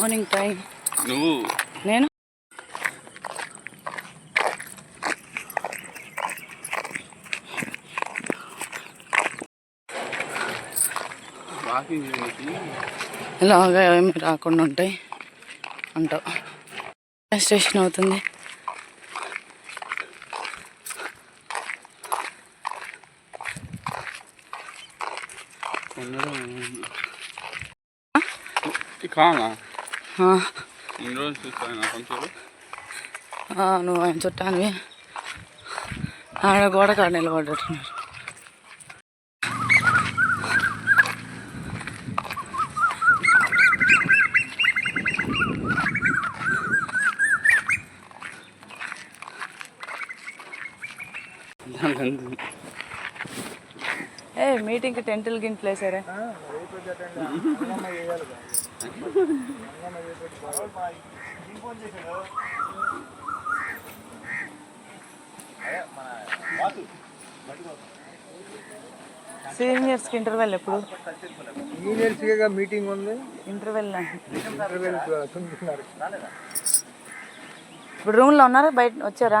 Morning time నువ్వు. నేను? ఇలాగా ఏమి రాకుండా ఉంటాయి. అంటావు స్టేషన్ అవుతుంది. కానా నువ్వు ఆయన చుట్టానివి. ఆడ గోడ కాడ నిలబడ్డట్టున్నారు. ఏ మీటింగ్కి టెంటులు గింట్లు వేసారే సీనియర్స్కి ఇంటర్వెల్ ఎప్పుడు? సీనియర్స్గా మీటింగ్ ఉంది. ఇంటర్వెల్ ఇంటర్వెల్ ఇప్పుడు రూమ్లో ఉన్నారా? బయట వచ్చారా?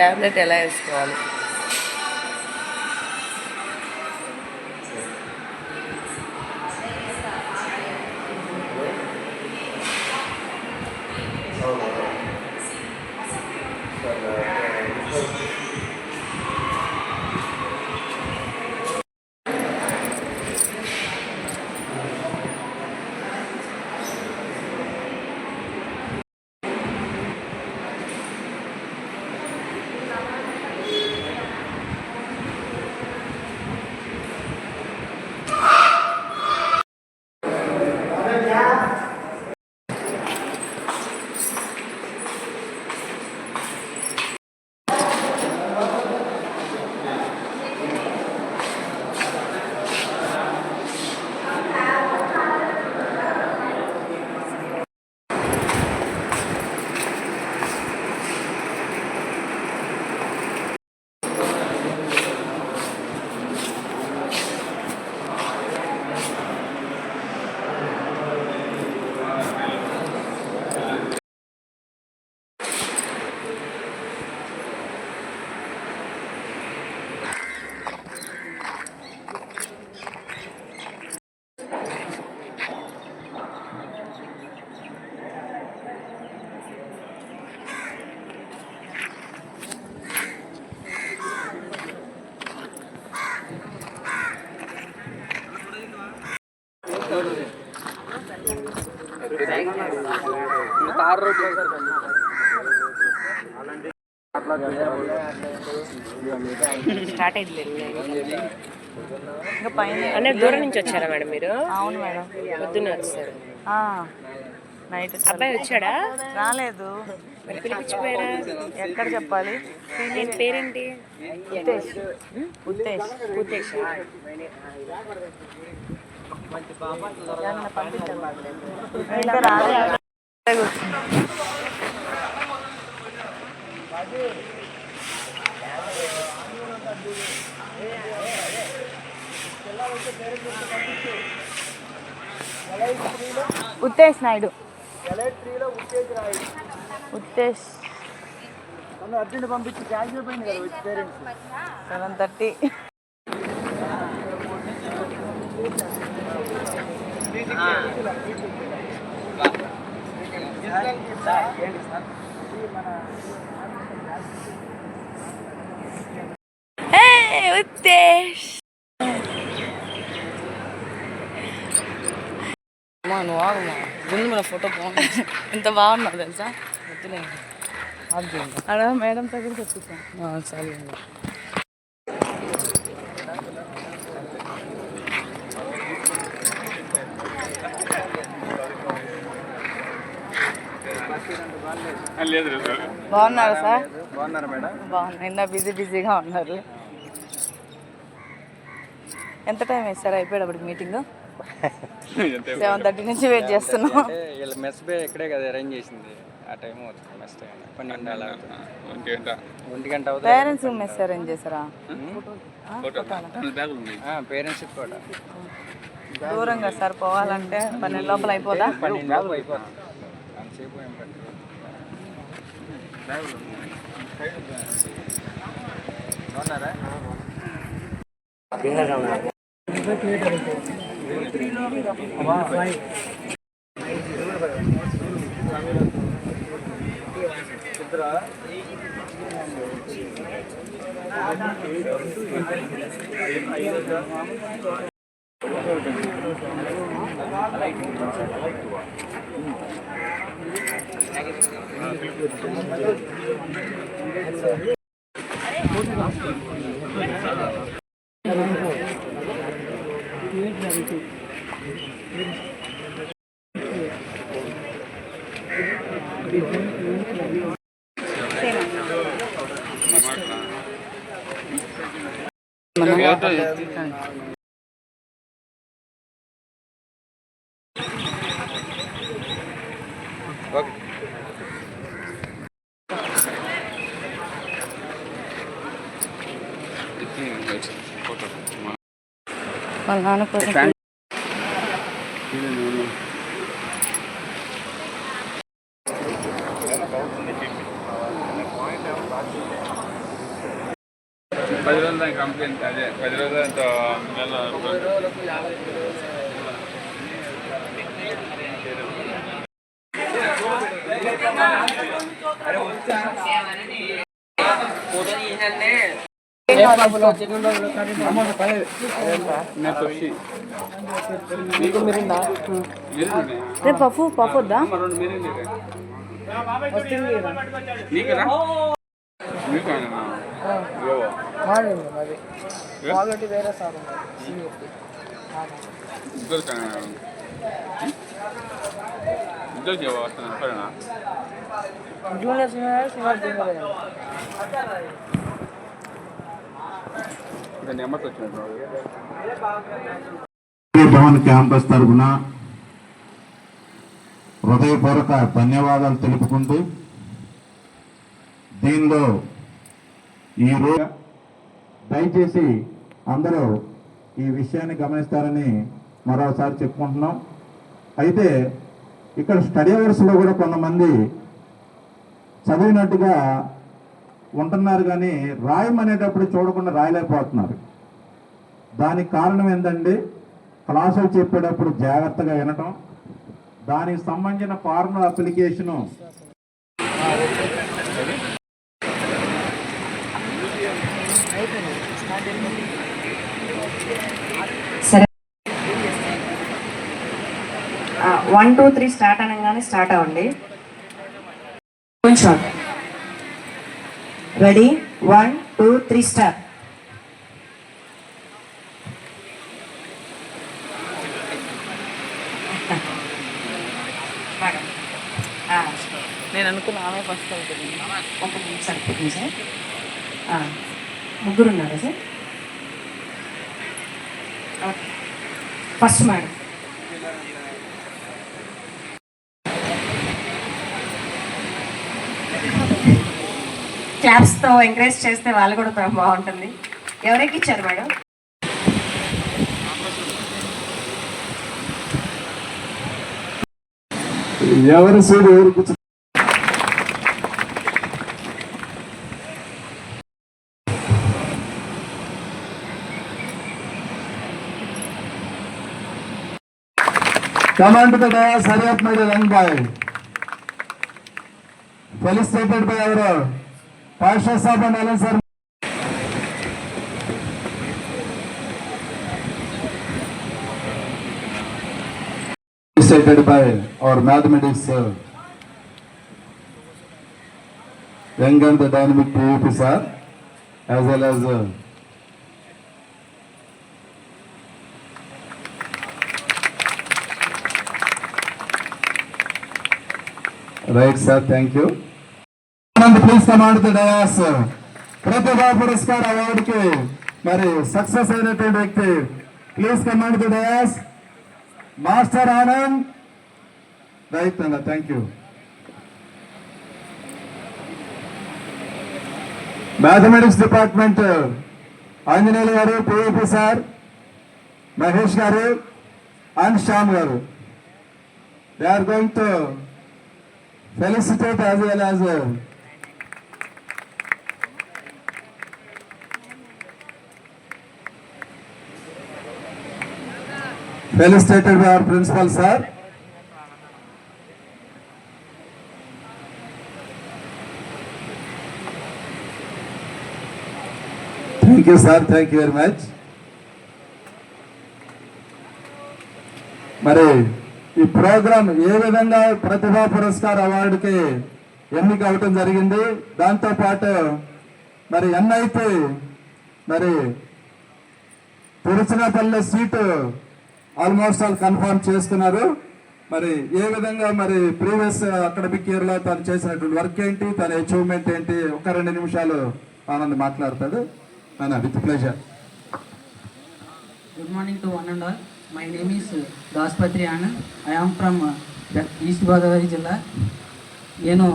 టాబ్లెట్ ఎలా వేసుకోవాలి? స్టార్ట్ అయింది. ఇంకా పైన అంటే దూరం నుంచి వచ్చారా మేడం మీరు? అవును మేడం. పొద్దున్న వచ్చారు. నైట్ అబ్బాయి వచ్చాడా? రాలేదు. పిలిపించిపోయారా? ఎక్కడ చెప్పాలి? నేను పేరేంటి? ఉత్తేష్. ఉత్తేష్. ఎవరన్నా పంపించండి. ఇంకా రాలేదు ఉత్తేష్ నాయుడు ఎలైట్ త్రీలో ఉత్తేజ్ రాయి ఉత్తేష్ నన్ను అర్జెంట్ పంపించి క్యాష్ అయిపోయింది కదా వచ్చి పేరెంట్స్ సెవెన్ థర్టీ. ఉత్తేష్ అమ్మా నువ్వు ఆగమ్మా ముందు మన ఫోటో బాగుంది. ఎంత బాగున్నావు తెలుసా? వద్దులే అక్కడ మేడం దగ్గరికి వచ్చేసాం. ఆ, సరే బాగున్నారు సార్? బాగున్నారా మేడం? బాగున్నారు నిన్న బిజీ బిజీగా ఉన్నారు. ఎంత టైం వేస్తారు అయిపోయేటప్పటికి మీటింగ్? సెవెన్ థర్టీ నుంచి వెయిట్ చేస్తున్నాం. వీళ్ళ మెస్ బే ఇక్కడే కదా అరేంజ్ చేసింది. ఆ టైం అవుతుంది మెస్ టైం పన్నెండు అలా అవుతుంది. ఇంకేంటా ఒంటి గంట. అవుతుంది. పేరెంట్స్ మెస్ అరేంజ్ ఉన్నాయి. పేరెంట్స్ కూడా. దూరంగా సార్ పోవాలంటే పన్నెండు లోపల అయిపోదా? పన్నెండు లోపు అయిపోతుంది. అంతసేపు ఏం పట్టదు? బాగున్నారా ఓకే ఫోటో వాళ్ళ నాన్న కోసం పది రోజులు దానికి కంప్లైంట్ అదే పది రోజులు రేపు పప్పు పప్పు వద్దా? రెండు మాదండి మాది. క్వాలిటీ వేరే సార్ ఇద్దరు ఇద్దరు గోవా వస్తున్నారు సరేనా? జూనియర్ సీనియర్ సీనియర్ జూనియర్ ఇంకా నెంబర్స్ వచ్చినట్టు భవన్ క్యాంపస్ తరఫున హృదయపూర్వక ధన్యవాదాలు తెలుపుకుంటూ దీనిలో ఈ రోజు దయచేసి అందరూ ఈ విషయాన్ని గమనిస్తారని మరోసారి చెప్పుకుంటున్నాం. అయితే ఇక్కడ స్టడీ అవర్స్లో కూడా కొంతమంది చదివినట్టుగా ఉంటున్నారు కానీ రాయమనేటప్పుడు చూడకుండా రాయలేకపోతున్నారు. దానికి కారణం ఏంటంటే క్లాసులు చెప్పేటప్పుడు జాగ్రత్తగా వినటం. దానికి సంబంధించిన formula application one two three start అనగానే స్టార్ట్ అవ్వండి. కొంచెం ready one two three start madam నేను అనుకున్నా ఆమె ఫస్ట్ అవుతుంది సరిపోతుంది సార్ ఆ, ముగ్గురు ఉన్నారా సార్? First madam. క్లాప్స్తో ఎంకరేజ్ చేస్తే వాళ్ళు కూడా బాగుంటుంది. ఎవరికి ఇచ్చారు మేడం? ఎవరు సూర్యుడు ఎవరు कमांड पे दया, सर मेरे रंग भाई पुलिस पे और पार्षद साहब बनाने सर। और मैथमेटिक्स रंग dynamic P sir as well as right sir thank you please command dais Pratibha Puraskar అవార్డుకి మరి సక్సెస్ అయినటువంటి వ్యక్తి please command the dais master Anand right అన్న thank you mathematics department Anjaneyulu garu P A P sir Mahesh garu and Shyam garu they are going to felicitate as well as uh, felicitated by our principal sir. Thank you sir, thank you very much. మరి ఈ programme ఏ విధంగా ప్రతిభా పురస్కార్ అవార్డుకి ఎన్నిక అవటం జరిగింది? దాంతోపాటు మరి ఎన్నైతే మరి Tiruchirappalli seat almost all confirm చేసుకున్నారు మరి ఏ విధంగా మరి ప్రీవియస్ అకాడమిక్ ఇయర్లో తను చేసినటువంటి వర్క్ ఏంటి? తన అచీవ్మెంట్ ఏంటి? ఒక రెండు నిమిషాలు ఆనంద్ మాట్లాడతాడు. నా with pleasure. Good morning to one and all my name is Daspatri Anand I am from East Godavari జిల్లా. నేను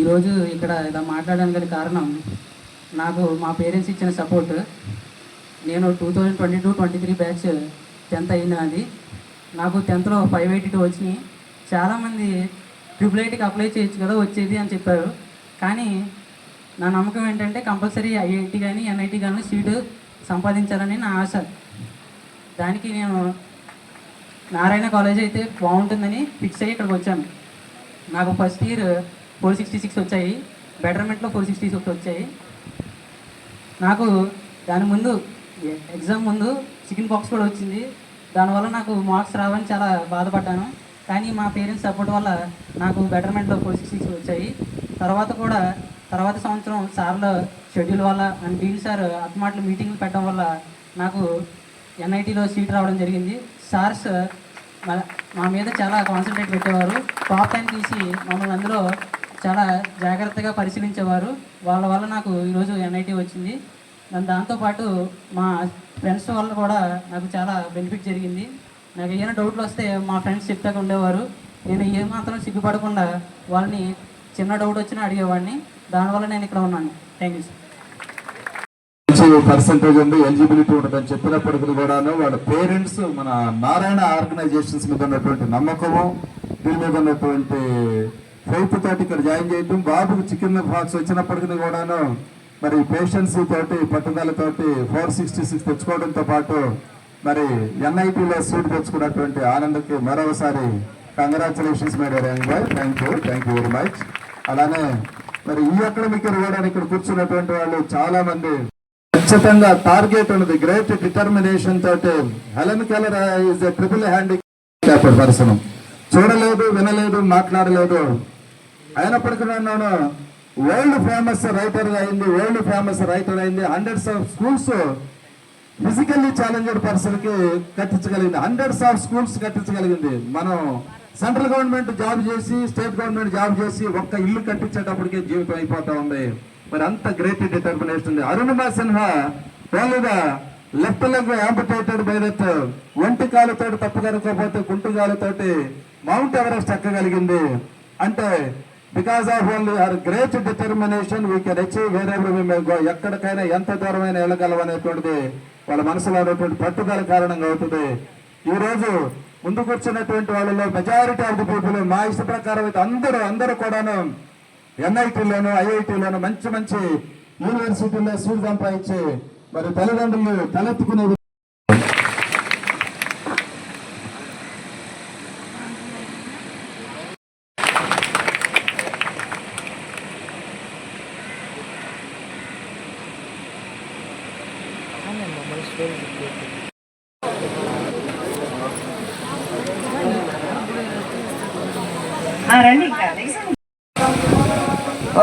ఈరోజు ఇక్కడ ఇలా మాట్లాడడానికి గల కారణం నాకు మా పేరెంట్స్ ఇచ్చిన సపోర్ట్. నేను two thousand twenty two twenty three batch tenth అయింది అది నాకు టెన్త్లో ఫైవ్ ఎయిటీ టూ వచ్చినాయి. చాలామంది ట్రిపుల్ ఐటీకి అప్లై చేయొచ్చు కదా వచ్చేది అని చెప్పారు. కానీ నా నమ్మకం ఏంటంటే కంపల్సరీ ఐఐటి కానీ ఎన్ఐటి కానీ సీటు సంపాదించాలని నా ఆశ. దానికి నేను నారాయణ కాలేజ్ అయితే బాగుంటుందని ఫిక్స్ అయ్యి ఇక్కడికి వచ్చాను. నాకు first year four sixty six వచ్చాయి. బెటర్మెంట్లో ఫోర్ సిక్స్టీ సిక్స్ వచ్చాయి. నాకు దాని ముందు ఎగ్జామ్ ముందు చికెన్ బాక్స్ కూడా వచ్చింది. దానివల్ల నాకు మార్క్స్ రావని చాలా బాధపడ్డాను. కానీ మా పేరెంట్స్ సపోర్ట్ వల్ల నాకు బెటర్మెంట్లో ఫోర్ సిక్స్టీ సిక్స్ వచ్చాయి. తర్వాత కూడా తర్వాత సంవత్సరం సార్ల షెడ్యూల్ వల్ల అండ్ డీన్ సార్ అత్మాటలు మీటింగ్లు పెట్టడం వల్ల నాకు ఎన్ఐటీలో సీట్ రావడం జరిగింది. సార్స్ మా- మా మీద చాలా కాన్సన్ట్రేట్ పెట్టేవారు. టాప్ టెన్ తీసి మమ్మల్ని అందులో చాలా జాగ్రత్తగా పరిశీలించేవారు. వాళ్ళ వల్ల నాకు ఈరోజు ఎన్ఐటి వచ్చింది. దాని దాంతోపాటు మా ఫ్రెండ్స్ వల్ల కూడా నాకు చాలా బెనిఫిట్ జరిగింది. నాకు ఏమైనా డౌట్లు వస్తే మా ఫ్రెండ్స్ చెప్తాక ఉండేవారు. నేను ఏమాత్రం సిగ్గుపడకుండా వాళ్ళని చిన్న డౌట్ వచ్చినా అడిగేవాడిని. దానివల్ల నేను ఇక్కడ ఉన్నాను. థ్యాంక్ యూ సార్ పర్సంటేజ్ ఉంది ఎలిజిబిలిటీ ఉంటుందని చెప్పినప్పటికీ కూడాను వాళ్ళ పేరెంట్స్ మన నారాయణ ఆర్గనైజేషన్స్ మీద ఉన్నటువంటి నమ్మకము దీని మీద ఉన్నటువంటి ఫెయిత్ తోటి ఇక్కడ జాయిన్ చేయటం బాబుకు చికెన్ బాక్స్ వచ్చినప్పటికీ కూడాను మరి పేషెన్స్ తోటి పట్టుదలతోటి ఫోర్ సిక్స్టీ సిక్స్ తెచ్చుకోవడంతో పాటు మరి ఎన్ఐటీలో సీట్ తెచ్చుకున్నటువంటి ఆనంద్కి మరొకసారి congratulations madam Renu Bai thank you thank you very much అలానే మరి ఈ అకాడమిక్ కూడా ఇక్కడ కూర్చున్నటువంటి వాళ్ళు చాలా మంది ఖచ్చితంగా టార్గెట్ ఉన్నది. గ్రేట్ డిటర్మినేషన్ తోటి Helen Keller is a triple handicap person చూడలేదు వినలేదు మాట్లాడలేదు. అయినప్పటికీ నన్ను వరల్డ్ ఫేమస్ రైటర్ అయింది వరల్డ్ ఫేమస్ రైటర్ అయింది. Hundreds of schools physically challenged పర్సన్కి కట్టించగలిగింది. హండ్రెడ్స్ ఆఫ్ స్కూల్స్ కట్టించగలిగింది. మనం సెంట్రల్ గవర్నమెంట్ జాబ్ చేసి స్టేట్ గవర్నమెంట్ జాబ్ చేసి ఒక్క ఇల్లు కట్టించేటప్పటికే జీవితం అయిపోతా ఉంది. మరి అంత గ్రేట్ డిటర్మినేషన్ ఉంది Arunima Sinha ఓన్లీగా left leg amputated by that ఒంటి కాలుతో తప్పు కనుకోపోతే గుంటు కాలుతోటి మౌంట్ ఎవరెస్ట్ ఎక్కగలిగింది? అంటే because of only our great determination we can achieve wherever we may go ఎక్కడికైనా ఎంత దూరమైన వెళ్ళగలం అనేటువంటిది వాళ్ళ మనసులో ఉన్నటువంటి పట్టుదల కారణంగా అవుతుంది. ఈ రోజు ముందు కూర్చున్నటువంటి వాళ్ళలో మెజారిటీ ఆఫ్ ది పీపుల్ మా ఇష్ట ప్రకారం అయితే అందరూ అందరూ కూడాను ఎన్ఐటీలోను ఐఐటీలోను మంచి మంచి యూనివర్సిటీలో సీట్ సంపాదించి మరి తల్లిదండ్రులు తలెత్తుకునే రండి ఇంకా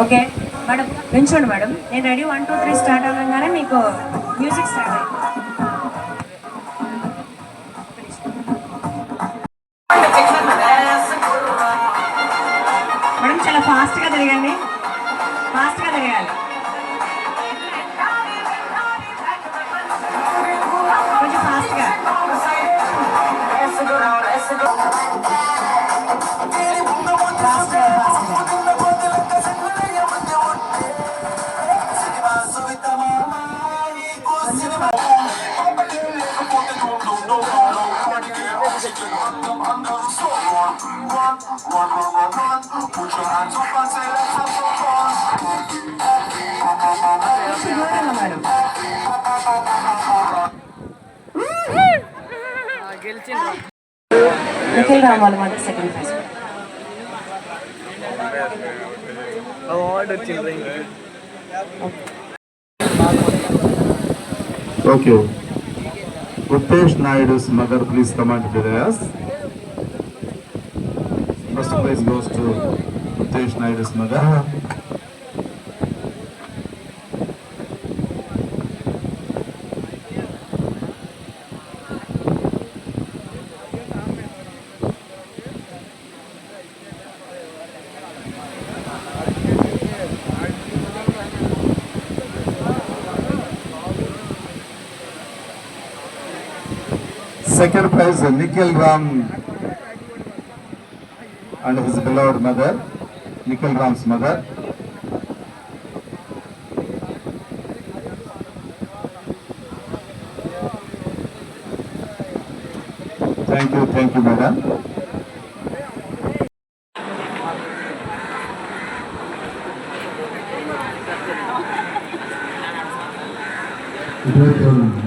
ఓకే. మేడం నించోండి మేడం. నేను ready. One two three start అవ్వగానే మీకు మ్యూజిక్ స్టార్ట్ అయింది మేడం చాలా ఫాస్ట్గా తిరగండి. దూరంగా మేడం నిఖిల్ రావాలి మాది సెకండ్ ప్రైజ్ అవార్డు వచ్చింది okay Upesh Naidu's mother, please come and join us. First place goes to Upesh Naidu's mother. Second prize, Nikhil Ram and his beloved mother, Nikhil Ram's mother. Thank you, thank you, madam. సరే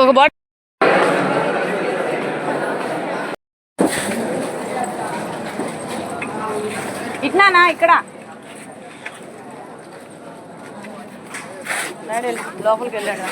ఇంకొక bottle ఇట్నానా ఇక్కడ లోపలికి వెళ్ళాడు ఆ?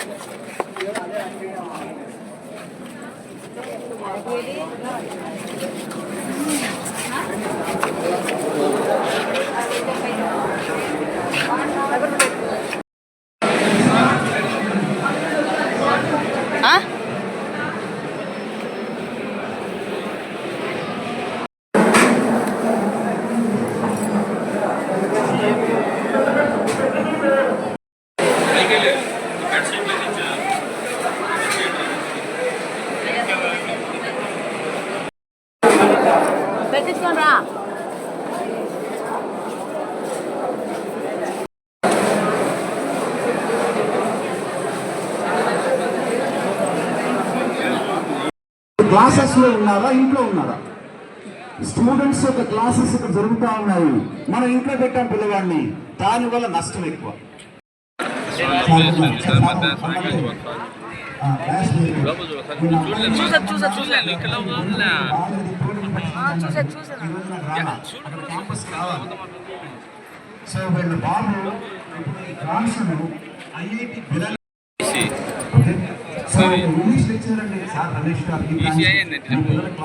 క్లాసెస్లో ఉన్నారా? ఇంట్లో ఉన్నారా? స్టూడెంట్స్ యొక్క క్లాసెస్ ఇక్కడ జరుగుతూ ఉన్నాయి. మనం ఇంట్లో పెట్టాం పిల్లవాడిని దానివల్ల నష్టం ఎక్కువ. చూసా చూసా ఇక్కడ రావాలి సో వీళ్ళ బాబు ఐఐటి బిరల్ సో ఇంగ్లీష్ లెక్చర్ అండి సార్ రమేష్ గారు.